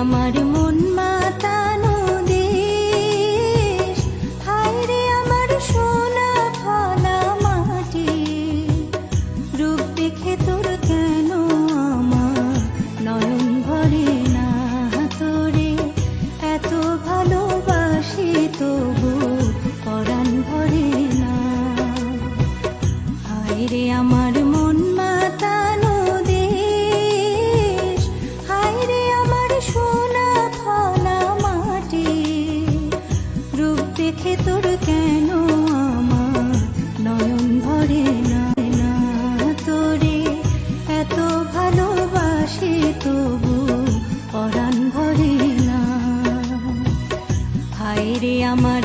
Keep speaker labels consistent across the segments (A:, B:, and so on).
A: আমার মন মাতানো দেশ হায় রে আমার সোনা ফলা মাটি। রূপ দেখে তোর কেন আমার নয়ন ভরে না তোরে? এত ভালোবাসি তবু পরাণ ভরে না। হায় রে আমার রে আমার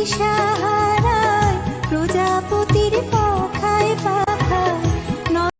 A: দিশাহারায় প্রজাপতির পখায় পা